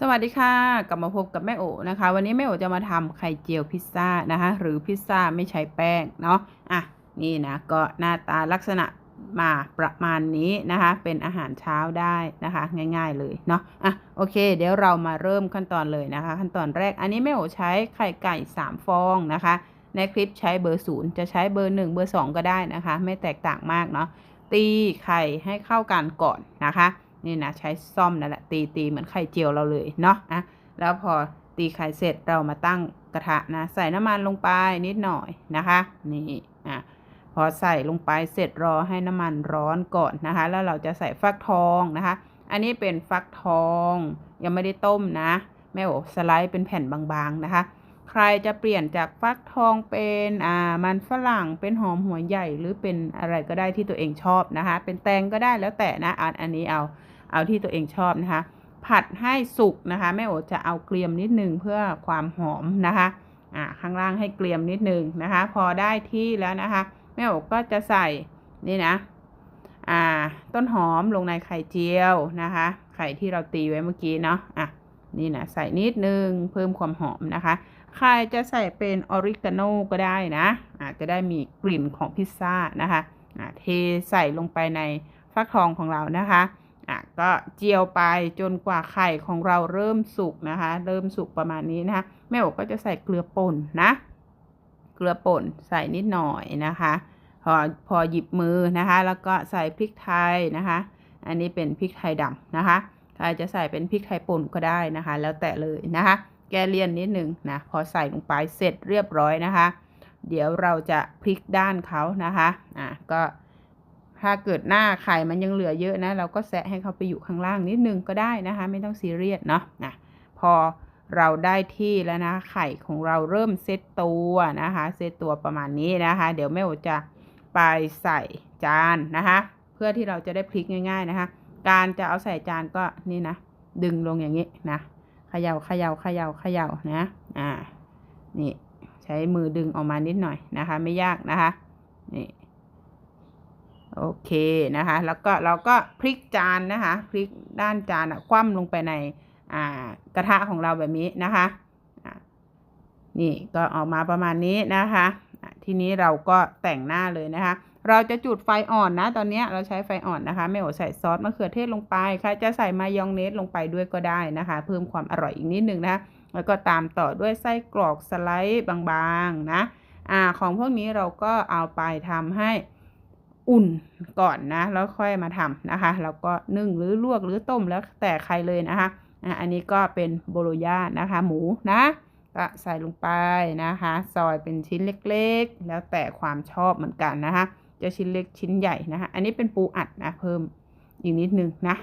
สวัสดีค่ะ กลับมาพบกับแม่โอนะคะ วันนี้แม่โอจะมาทำไข่เจียวพิซซ่านะคะหรือพิซซ่าไม่ใช้แป้งเนาะอะนี่นะก็หน้าตาลักษณะมาประมาณนี้นะคะ เป็นอาหารเช้าได้นะคะ ง่าย ๆเลยเนาะอะโอเค เดี๋ยวเรามาเริ่มขั้นตอนเลยนะคะ ขั้นตอนแรกอันนี้แม่โอใช้ไข่ไก่ 3 ฟองนะคะ ในคลิปใช้เบอร์ศูนย์จะใช้เบอร์ 1 เบอร์ 2 ก็ได้นะคะ ไม่แตกต่างมากเนาะตีไข่ให้เข้ากันก่อนนะคะ นี่นะใช้ซ่อมนั่นแหละตีตีเหมือนไข่เจียวเราเลยเนาะอะแล้วพอตีไข่เสร็จเรามาตั้งกระทะนะใส่น้ำมันลงไปนิดหน่อยนะคะนี่อะพอใส่ลงไปเสร็จรอให้น้ำมันร้อนก่อนนะคะ แล้วเราจะใส่ฟักทองนะคะ อันนี้เป็นฟักทองยังไม่ได้ต้มนะแม่โอสไลด์เป็นแผ่นบางๆนะคะ ใครจะเปลี่ยนจากฟักทองเป็นอ่ามันฝรั่งเป็นหอมหัวใหญ่หรือเป็นอะไรก็ได้ที่ตัวเองชอบนะคะ เป็นแตงก็ได้แล้วแต่นะอันอันนี้เอา เอาที่ตัวเองชอบนะคะ ผัดให้สุกนะคะแม่โอจะเอาเกลียมนิดนึงเพื่อความหอมนะคะอ่าข้างล่างให้เกลียมนิดนึงนะคะ พอได้ที่แล้วนะคะแม่โอก็จะใส่นี่นะอ่าต้นหอมลงในไข่เจียวนะคะ ไข่ที่เราตีไว้เมื่อกี้เนาะอะนี่นะใส่นิดนึงเพิ่มความหอมนะคะ ใครจะใส่เป็นออริกาโนก็ได้นะอาจจะได้มีกลิ่นของพิซซ่านะคะอ่าเทใส่ลงไปในฟักทองของเรานะคะ อะก็เจียวไปจนกว่าไข่ของเราเริ่มสุกนะคะ เริ่มสุกประมาณนี้นะคะแม่โอก็จะใส่เกลือป่นนะเกลือป่นใส่นิดหน่อยนะคะ พอพอหยิบมือนะคะ แล้วก็ใส่พริกไทยนะคะ อันนี้เป็นพริกไทยดำนะคะใครจะใส่เป็นพริกไทยป่นก็ได้นะคะ แล้วแต่เลยนะคะ แกเลียนนิดหนึ่งนะพอใส่ลงไปเสร็จเรียบร้อยนะคะ เดี๋ยวเราจะพลิกด้านเขานะคะอะก็ ถ้าเกิดหน้าไข่มันยังเหลือเยอะนะ เราก็แซะให้เขาไปอยู่ข้างล่างนิดนึงก็ได้นะคะ ไม่ต้องซีเรียสเนาะนะพอเราได้ที่แล้วนะ ไข่ของเราเริ่มเซตตัวนะคะ เซตตัวประมาณนี้นะคะ เดี๋ยวแม่โอจะไปใส่จานนะคะ เพื่อที่เราจะได้พลิกง่าย ๆนะคะ การจะเอาใส่จานก็นี่นะ ดึงลงอย่างนี้นะเขยา่าเขยา่าเขยา่าเขย่านะอ่านี่ใช้มือดึงออกมานิดหน่อยนะคะ ไม่ยากนะคะนี่ โอเคนะคะ แล้วก็เราก็พลิกจานนะคะ พลิกด้านจานอะคว่ำลงไปในอ่ากระทะของเราแบบนี้นะคะ นี่ก็ออกมาประมาณนี้นะคะอะทีนี้เราก็แต่งหน้าเลยนะคะ เราจะจุดไฟอ่อนนะ ตอนนี้เราใช้ไฟอ่อนนะคะ ไม่โอใส่ซอสมะเขือเทศลงไปใครจะใส่มายองเนสลงไปด้วยก็ได้นะคะ เพิ่มความอร่อยอีกนิดนึงนะคะแล้วก็ตามต่อด้วยไส้กรอกสไลด์บางๆนะ อ่า ของพวกนี้เราก็เอาไปทำให้ อุ่นก่อนนะ แล้วค่อยมาทำนะคะ แล้วก็นึ่งหรือลวกหรือต้มแล้วแต่ใครเลยนะคะอันนี้ก็เป็นโบโลญานะคะ หมูนะก็ใส่ลงไปนะคะ ซอยเป็นชิ้นเล็กๆ แล้วแต่ความชอบเหมือนกันนะคะ จะชิ้นเล็กชิ้นใหญ่นะคะ อันนี้เป็นปูอัดนะ เพิ่มอีกนิดนึงนะ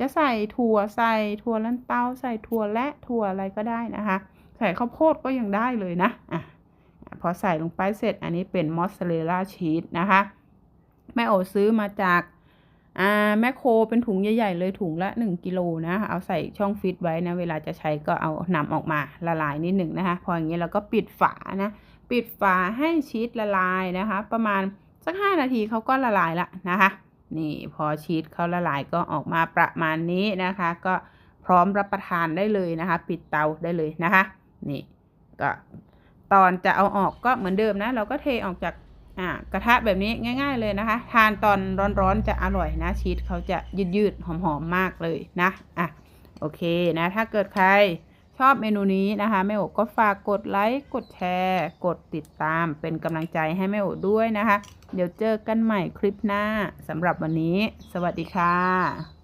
จะใส่ถั่วใส่ถั่วลันเตาใส่ถั่วและถั่วอะไรก็ได้นะคะ ใส่ข้าวโพดก็ยังได้เลยนะอะพอใส่ลงไปเสร็จอันนี้เป็นมอสซาเรลล่าชีสนะคะ แม่โอซื้อมาจากอ่าแม่โคเป็นถุงใหญ่ๆเลยถุงละ1กิโลนะเอาใส่ช่องฟิตไว้นะ เวลาจะใช้ก็เอานำออกมาละลายนิดหนึ่งนะคะ พออย่างนี้เราก็ปิดฝานะ ปิดฝาให้ชีสละลายนะคะ ประมาณสักห้านาทีเขาก็ละลายละนะคะ นี่พอชีสเขาละลายก็ออกมาประมาณนี้นะคะ ก็พร้อมรับประทานได้เลยนะคะ ปิดเตาได้เลยนะคะ นี่ก็ตอนจะเอาออกก็เหมือนเดิมนะ เราก็เทออกจาก อ่ากระทะแบบนี้ง่าย ๆเลยนะคะ ทานตอนร้อนๆจะอร่อยนะชีสเขาจะยืดๆหอมๆมากเลยนะอะโอเคนะ ถ้าเกิดใครชอบเมนูนี้นะคะแม่โอก็ฝากกดไลค์กดแชร์ กดติดตามเป็นกำลังใจให้แม่โอด้วยนะคะ เดี๋ยวเจอกันใหม่คลิปหน้าสำหรับวันนี้ สวัสดีค่ะ